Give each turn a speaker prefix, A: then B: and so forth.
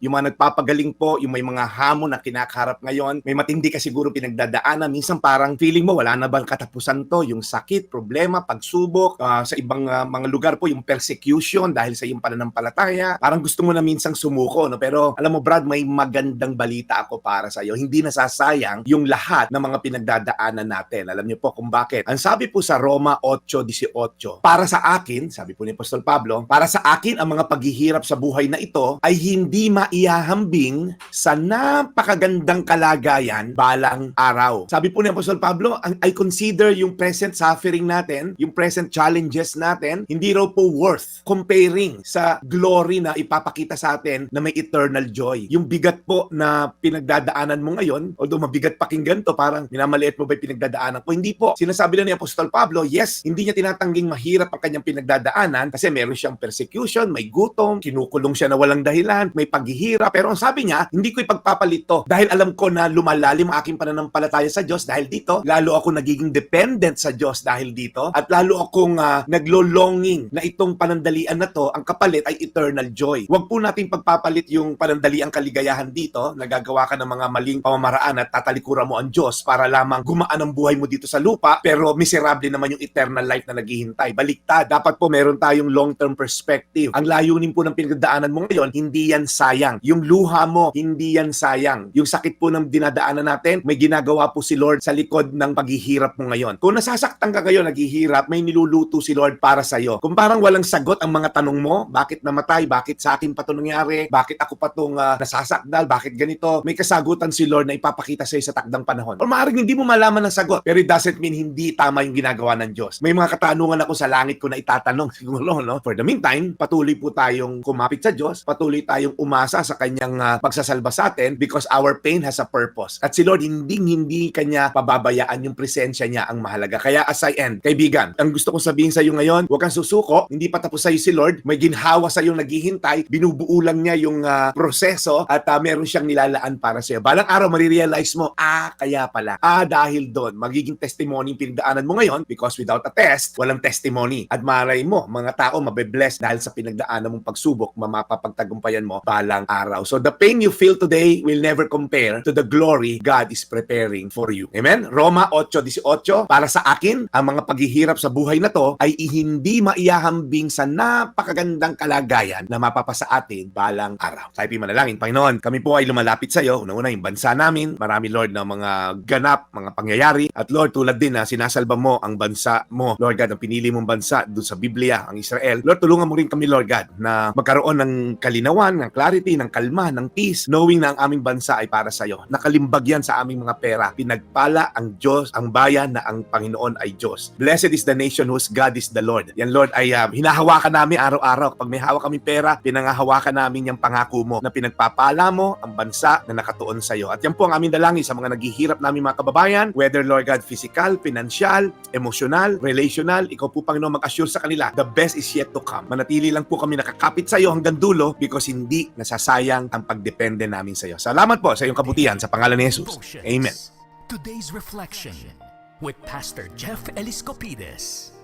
A: yung mga nagpapagaling po, yung may mga hamon na kinakaharap ngayon, may matindi ka siguro pinagdadaanan, minsan parang feeling mo wala na bang katapusan to, yung sakit, problema, pagsubok, ah, sa ibang ah, mga lugar po, yung persecution dahil sa iyong pananampalataya, parang gusto mo na minsang sumuko, no? Pero alam mo Brad, may magandang balita ako para sa iyo. Hindi nasasayang yung lahat ng mga pinagdadaanan natin. Alam niyo po kung bakit. Ang sabi po sa Roma 8:18, para sa akin, sabi po ni Apostol Pablo, para sa akin ang mga paghihirap sa buhay na ito ay hindi maihahambing sa napakagandang kalagayan balang araw. Sabi po ni Apostol Pablo, I consider yung present suffering natin, yung present challenges natin, hindi raw po worth comparing sa glory na ipapakita sa atin na may eternal joy. Yung bigat po na pinagdadaanan mo ngayon, although mabigat pakinggan to, parang minamaliit mo ba yung pinagdadaanan ko? Hindi po. Sinasabi na ni Apostol Pablo, yes, hindi niya tinatangging mahirap ang kanyang pinagdadaanan kasi meron siyang persecution, may gutom, kinukulong siya na walang dahilan, may paghihirap. Pero ang sabi niya, hindi ko ipagpapalit to dahil alam ko na lumalalim ang aking pananampalataya sa Diyos dahil dito, lalo ako nagiging dependent sa Diyos dahil dito at lalo akong uh, naglo-longing na itong panandalian na to, ang kapalit ay eternal joy. Huwag po natin pagpapalit yung panandaliang kaligayahan dito, nagagawa ka ng mga maling pamamaraan at tatalikuran mo ang Diyos para lamang gumaan ang buhay mo dito sa lupa, pero miserable naman yung eternal life na naghihintay. Baliktad, dapat po meron tayong long-term perspective. Ang layunin po ng pinagdaanan mo ngayon, hindi yan sayang. Yung luha mo, hindi yan sayang. Yung sakit po ng dinadaanan natin, may ginagawa po si Lord sa likod ng paghihirap mo ngayon. Kung nasasaktan ka ngayon, naghihirap, may niluluto si Lord para sa iyo. Kung parang walang sagot ang mga tanong mo, bakit namatay, bakit sa akin pa ito nangyari, bakit ako pa itong uh, nasasakdal, bakit ganito, may kasagutan si Lord na ipapakita sa iyo sa takdang panahon. O maaaring hindi mo malaman ang sagot, pero it doesn't mean hindi tama yung ginagawa ng Diyos. May mga katanungan ako sa langit ko na itatanong siguro, no? For the meantime, patuloy po tayong kumapit sa Diyos, patuloy tayong umasa sa kanyang uh, pagsasalba sa atin because our pain has a purpose. At si Lord, hindi hindi kanya pababayaan yung presensya niya ang mahalaga. Kaya as I end, kaibigan, ang gusto kong sabihin sa iyo ngayon, huwag kang susuko, hindi pa tapos sa iyo si Lord, may ginhawa sa iyo naghihintay, binubuo lang niya yung uh, proseso at uh, meron siyang nilalaan para sa iyo. Balang araw, marirealize mo, ah, kaya pala. Ah, dahil doon, magiging testimony pinagdaanan mo ngayon because without a test, walang testimony. At maray mo, mga tao mabe-bless dahil sa pinagdaanan mong pagsubok, mamapapagtagumpayan mo balang araw. So the pain you feel today will never compare to the glory God is preparing for you. Amen? Roma 8.18, para sa akin, ang mga paghihirap sa buhay na to ay hindi maiyahambing sa napakagandang kalagayan na mapapasa atin balang araw. Tayo manalangin, Panginoon, kami po ay lumalapit sa iyo. Una-una yung bansa namin. Marami, Lord, na mga ganap, mga pangyayari. At Lord, tulad din na sinasalba mo ang bansa mo, Lord God, ang pinili mong bansa doon sa Biblia, ang Israel. Lord, tulungan mo rin kami, Lord God, na magkaroon ng kalinawan, ng clarity, ng kalma, ng peace, knowing na ang aming bansa ay para sa iyo. Nakalimbag yan sa aming mga pera. Pinagpala ang Diyos, ang bayan na ang Panginoon ay Diyos. Blessed is the nation whose God is the Lord. Yan, Lord, ay uh, hinahawakan namin araw-araw. Pag may hawak kami pera, pinangahawakan namin yung pangako mo na pinagpapala mo ang bansa na nakatuon sa iyo. At yan po ang aming dalangin sa mga naghihirap namin mga kababayan, whether, Lord God, physical, financial, emotional, relational, ikaw po, Panginoon, mag-assure sa kanila, the best is yet to come. Manatili lang po kami nakakapit sa iyo hanggang dulo because hindi nasasayang ang pagdepende namin sa iyo. Salamat po sa iyong kabutihan sa pangalan ni Jesus. Amen.
B: Today's reflection with Pastor Jeff Eliscopides.